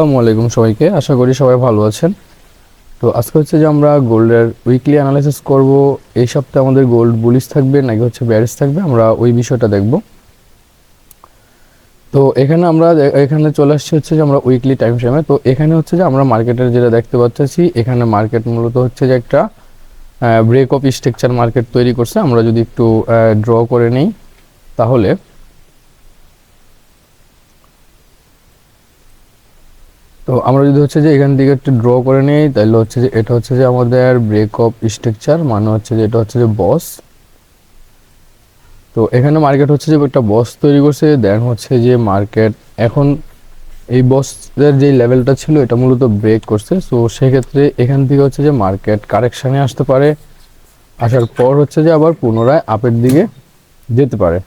আসসালামু আলাইকুম সবাইকে। আশা করি সবাই ভালো আছেন। তো আজকে হচ্ছে যে আমরা গোল্ডের উইকলি অ্যানালাইসিস করব। এই সপ্তাহে আমাদের গোল্ড বুলিশ থাকবে নাকি হচ্ছে ব্যারিস থাকবে আমরা ওই বিষয়টা দেখব। তো এখানে আমরা এখানে চলে আসছি হচ্ছে যে আমরা উইকলি টাইম ফ্রেমে তো এখানে হচ্ছে যে আমরা মার্কেটের যেটা দেখতে পাচ্ছি, এখানে মার্কেট মূলত হচ্ছে যে একটা ব্রেক অফ স্ট্রাকচার মার্কেট তৈরি করছে। আমরা যদি একটু ড্র করে নিই, তাহলে তো আমরা যদি হচ্ছে যে এখান থেকে একটু ড্র করে নিই, তাহলে হচ্ছে যে এটা হচ্ছে যে আমাদের ব্রেক অফ স্ট্রাকচার মানে হচ্ছে যে এটা হচ্ছে যে বস তো এখানে মার্কেট হচ্ছে যে একটা বস তৈরি করছে দেন হচ্ছে যে মার্কেট এখন এই বসের যে লেভেলটা ছিল, এটা মূলত ব্রেক করছে। সো সেক্ষেত্রে এখান থেকে হচ্ছে যে মার্কেট কারেকশানে আসতে পারে। আসার পর হচ্ছে যে আবার পুনরায় আপের দিকে যেতে পারে।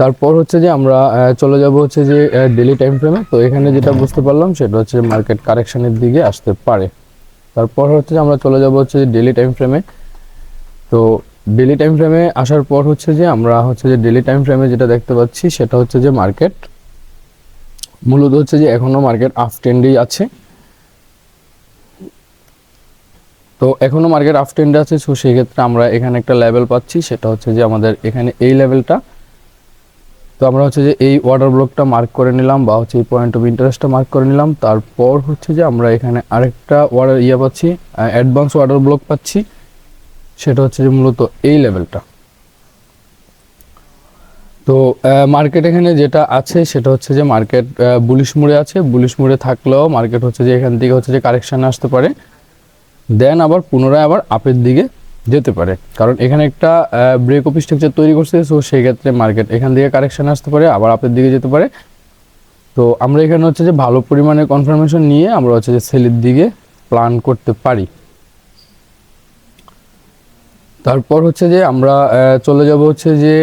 তারপর হচ্ছে যে আমরা চলে যাব হচ্ছে যে ডেলি টাইম ফ্রেমে তো এখানে যেটা বুঝতে পারলাম সেটা হচ্ছে মার্কেট কারেকশনের দিকে আসতে পারে। তারপর হচ্ছে যে আমরা চলে যাব হচ্ছে যে ডেলি টাইম ফ্রেমে তো ডেলি টাইম ফ্রেমে আসার পর হচ্ছে যে আমরা হচ্ছে যে ডেলি টাইম ফ্রেমে যেটা দেখতে পাচ্ছি সেটা হচ্ছে যে মার্কেট মূলত হচ্ছে যে এখনও মার্কেট আপ ট্রেন্ডেই আছে। তো এখনও মার্কেট আপ ট্রেন্ডে আছে সো সেই ক্ষেত্রে আমরা এখানে একটা লেভেল পাচ্ছি। সেটা হচ্ছে যে আমাদের এখানে এই লেভেলটা তো আমরা হচ্ছে যে এই ওয়াটার ব্লকটা মার্ক করে নিলাম বা হচ্ছে এই পয়েন্ট অফ ইন্টারেস্টটা মার্ক করে নিলাম। তারপর হচ্ছে যে আমরা এখানে আরেকটা ওয়াটার ইয়ে পাচ্ছি অ্যাডভান্স ওয়াটার ব্লক পাচ্ছি। সেটা হচ্ছে যে মূলত এই লেভেলটা তো মার্কেট এখানে যেটা আছে সেটা হচ্ছে যে মার্কেট বুলিশ মোড়ে আছে। বুলিশ মোড়ে থাকলেও মার্কেট হচ্ছে যে এখান থেকে হচ্ছে যে কারেকশানে আসতে পারে। দেন আবার পুনরায় আবার আপের দিকে যেতে পারে। কারণ এখানে একটা ব্রেক অফ স্ট্রাকচার তৈরি করছে সো সেই ক্ষেত্রে মার্কেট এখান থেকে কারেকশন আসতে পারে, আবার আপের দিকে যেতে পারে। তো আমরা এখানে হচ্ছে যে ভালো পরিমাণে কনফার্মেশন নিয়ে আমরা হচ্ছে যে সেলের দিকে প্ল্যান করতে পারি। তারপর হচ্ছে যে আমরা চলে যাব হচ্ছে যে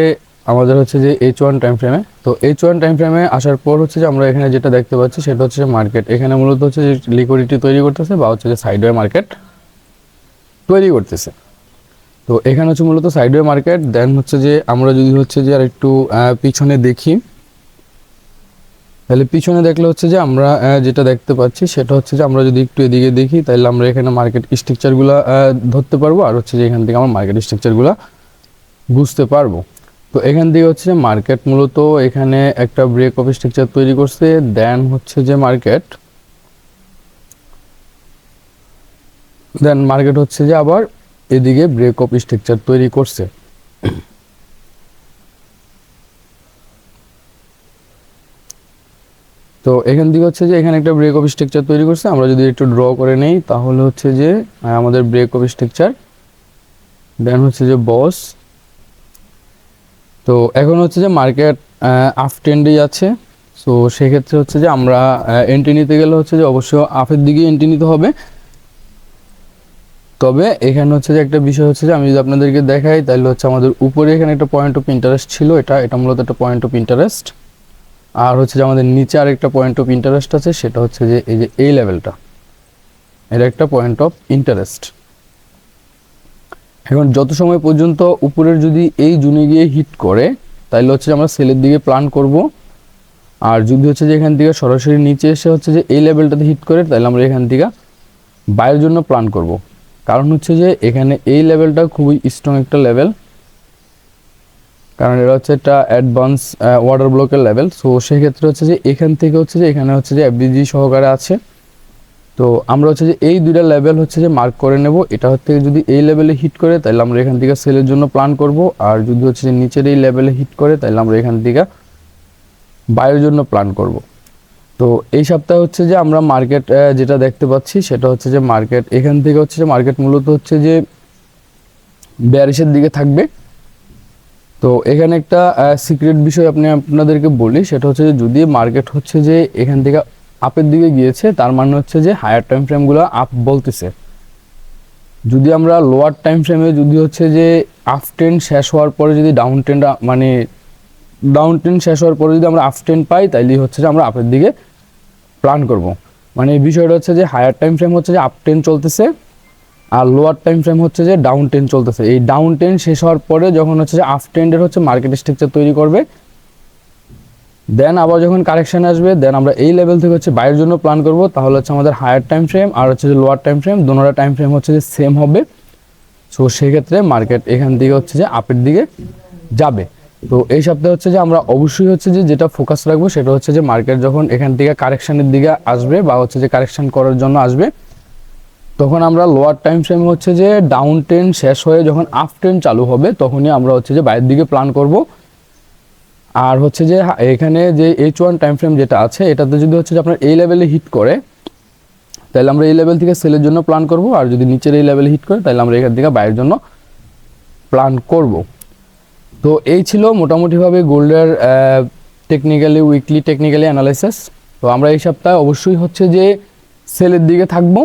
আমাদের হচ্ছে যে এইচ ওয়ান টাইম ফ্রেমে তো এইচ ওয়ান টাইম ফ্রেমে আসার পর হচ্ছে যে আমরা এখানে যেটা দেখতে পাচ্ছি, সেটা হচ্ছে মার্কেট এখানে মূলত হচ্ছে যে লিকুইডিটি তৈরি করতেছে বা হচ্ছে যে সাইডওয়ে মার্কেট তৈরি করতেছে। তো এখানে হচ্ছে মূলত সাইডওয়ে মার্কেট দেন হচ্ছে যে আমরা যদি হচ্ছে যে আর একটু পিছনে দেখি, তাহলে পিছনে দেখলে হচ্ছে যে আমরা যেটা দেখতে পাচ্ছি সেটা হচ্ছে যে আমরা যদি একটু এদিকে দেখি, তাহলে আমরা এখানে মার্কেট স্ট্রাকচারগুলো ধরতে পারব আর হচ্ছে যে এখান থেকে আমরা মার্কেট স্ট্রাকচারগুলো বুঝতে পারব। তো এখান থেকে হচ্ছে মার্কেট মূলত এখানে একটা ব্রেক অফ স্ট্রাকচার তৈরি করছে দেন হচ্ছে যে মার্কেট দেন মার্কেট হচ্ছে যে আবার এদিকে ব্রেক অফ স্ট্রাকচার তৈরি করছে। তো এখান থেকে হচ্ছে যে এখানে একটা ব্রেক অফ স্ট্রাকচার তৈরি করছে। আমরা যদি একটু ড্র করে নেই, তাহলে হচ্ছে যে আমাদের ব্রেক অফ স্ট্রাকচার দেন হচ্ছে যে বস তো এখন হচ্ছে যে মার্কেট আপ ট্রেন্ডেই আছে সো সেক্ষেত্রে হচ্ছে যে আমরা এন্ট্রি নিতে গেলে হচ্ছে যে অবশ্যই আপের দিকে এন্ট্রি নিতে হবে। তবে এখানে হচ্ছে যে একটা বিষয় হচ্ছে যে আমি যদি আপনাদেরকে দেখাই, তাহলে হচ্ছে আমাদের উপরে এখানে একটা পয়েন্ট অফ ইন্টারেস্ট ছিল এটা এটা মূলত একটা পয়েন্ট অফ ইন্টারেস্ট আর হচ্ছে যে আমাদের নিচে আরেকটা পয়েন্ট অফ ইন্টারেস্ট আছে, সেটা হচ্ছে যে এই যে এই লেভেলটা এটা একটা পয়েন্ট অফ ইন্টারেস্ট এখন যত সময় পর্যন্ত উপরের যদি এই জুনে গিয়ে হিট করে, তাহলে হচ্ছে যে আমরা সেলের দিকে প্ল্যান করব। আর যদি হচ্ছে যে এখান থেকে সরাসরি নিচে এসে হচ্ছে যে এই লেভেলটাতে হিট করে, তাহলে আমরা এখান থেকে বাইরের জন্য প্ল্যান করব। কারণ হচ্ছে যে এখানে এই লেভেলটা খুবই স্ট্রং একটা লেভেল কারণ এটা হচ্ছে একটা অ্যাডভান্স ওয়াটার ব্লকের লেভেল সো সেক্ষেত্রে হচ্ছে যে এখান থেকে হচ্ছে যে এখানে হচ্ছে যে এফডিজি সহকারে আছে। তো, আমরা হচ্ছে যে এই দুইটা লেভেল হচ্ছে যে মার্ক করে নেব। এটা হচ্ছে যদি এই লেভেলে হিট করে তাহলে আমরা এখান থেকে সেলের জন্য প্ল্যান করব। আর যদি হচ্ছে যে নিচের এই লেভেলে হিট করে তাহলে আমরা এখান থেকে বাইরের জন্য প্ল্যান করব। তো এই সপ্তাহে হচ্ছে যে আমরা মার্কেট যেটা দেখতে পাচ্ছি সেটা হচ্ছে যে মার্কেট এখান থেকে হচ্ছে যে মার্কেট মূলত হচ্ছে যে ব্যারিসের দিকে থাকবে। তো এখানে একটা সিক্রেট বিষয় আপনি, আপনাদেরকে বলি, সেটা হচ্ছে যে যদি মার্কেট হচ্ছে যে এখান থেকে আপের দিকে গিয়েছে, তার মানে হচ্ছে যে হায়ার টাইম ফ্রেমগুলো আপ বলতেছে। যদি আমরা লোয়ার টাইম ফ্রেমে যদি হচ্ছে যে আপ ট্রেন্ড শেষ হওয়ার পরে যদি ডাউন ট্রেন্ড মানে ডাউন ট্রেন্ড শেষ হওয়ার পরে যদি আমরা আপ ট্রেন্ড পাই তাইলে হচ্ছে যে আমরা আপের দিকে প্ল্যান করব। মানে এই বিষয়টা হচ্ছে যে হায়ার টাইম ফ্রেম হচ্ছে যে আপ ট্রেন্ড চলতেছে আর লোয়ার টাইম ফ্রেম হচ্ছে যে ডাউন ট্রেন্ড চলতেছে। এই ডাউন টেন শেষ হওয়ার পরে যখন হচ্ছে যে আপ ট্রেন্ডের হচ্ছে মার্কেট স্ট্রাকচার তৈরি করবে দেন আবার যখন কারেকশন আসবে দেন আমরা এই লেভেল থেকে হচ্ছে বাইরের জন্য প্ল্যান করব। তাহলে হচ্ছে আমাদের হায়ার টাইম ফ্রেম আর হচ্ছে যে লোয়ার টাইম ফ্রেম দোনোটা টাইম ফ্রেম হচ্ছে যে সেম হবে। সো সেক্ষেত্রে মার্কেট এখান থেকে হচ্ছে যে আপের দিকে যাবে। তো এই সপ্তাহে হচ্ছে যে আমরা অবশ্যই হচ্ছে যে যেটা ফোকাস রাখব সেটা হচ্ছে যে মার্কেট যখন এখান থেকে কারেকশনের দিকে আসবে বা হচ্ছে যে কারেকশন করার জন্য আসবে, তখন আমরা লোয়ার টাইম ফ্রেমে হচ্ছে যে ডাউন ট্রেন শেষ হয়ে যখন আপ ট্রেন চালু হবে তখনই আমরা হচ্ছে যে বাইরের দিকে প্ল্যান করব। আর হচ্ছে যে এখানে যে এইচ ওয়ান টাইম ফ্রেম যেটা আছে, এটাতে যদি হচ্ছে যে আপনার এই লেভেলে হিট করে, তাহলে আমরা এই লেভেল থেকে সেলের জন্য প্ল্যান করব। আর যদি নিচের এই লেভেলে হিট করে, তাহলে আমরা এখান থেকে বাইরের জন্য প্ল্যান করব। তো এই ছিল মোটামুটিভাবে গোল্ডের টেকনিক্যালি উইকলি টেকনিক্যালি অ্যানালাইসিস তো আমরা এই সপ্তাহে অবশ্যই হচ্ছে যে সেলের দিকে থাকব।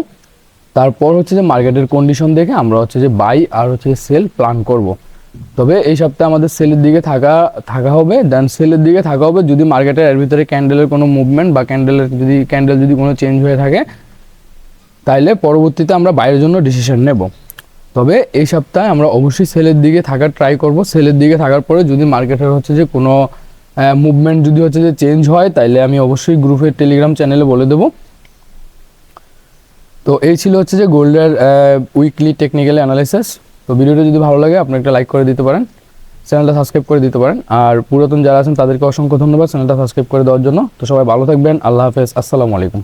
তারপর হচ্ছে যে মার্কেটের কন্ডিশন দেখে আমরা হচ্ছে যে বাই আর হচ্ছে সেল প্ল্যান করব। তবে এই সপ্তাহে আমাদের সেলের দিকে থাকা থাকা হবে দেন সেলের দিকে থাকা হবে। যদি মার্কেটের এর ভিতরে ক্যান্ডেলের কোনো মুভমেন্ট বা ক্যান্ডেলের যদি ক্যান্ডেল যদি কোনো চেঞ্জ হয়ে থাকে, তাইলে পরবর্তীতে আমরা বাইরের জন্য ডিসিশন নেব। তবে এই সপ্তাহে আমরা অবশ্যই সেলের দিকে থাকার ট্রাই করব। সেলের দিকে থাকার পরে যদি মার্কেটের হচ্ছে যে কোনো মুভমেন্ট যদি হচ্ছে যে চেঞ্জ হয়, তাইলে আমি অবশ্যই গ্রুপের টেলিগ্রাম চ্যানেলে বলে দেবো। তো এই ছিল হচ্ছে যে গোল্ডের উইকলি টেকনিক্যাল অ্যানালাইসিস তো ভিডিওটা যদি ভালো লাগে, আপনি একটা লাইক করে দিতে পারেন চ্যানেলটা সাবস্ক্রাইব করে দিতে পারেন। আর পুরাতন যারা আছেন, তাদেরকে অসংখ্য ধন্যবাদ চ্যানেলটা সাবস্ক্রাইব করে দেওয়ার জন্য। তো সবাই ভালো থাকবেন, আল্লাহ হাফেজ, আসসালামু আলাইকুম।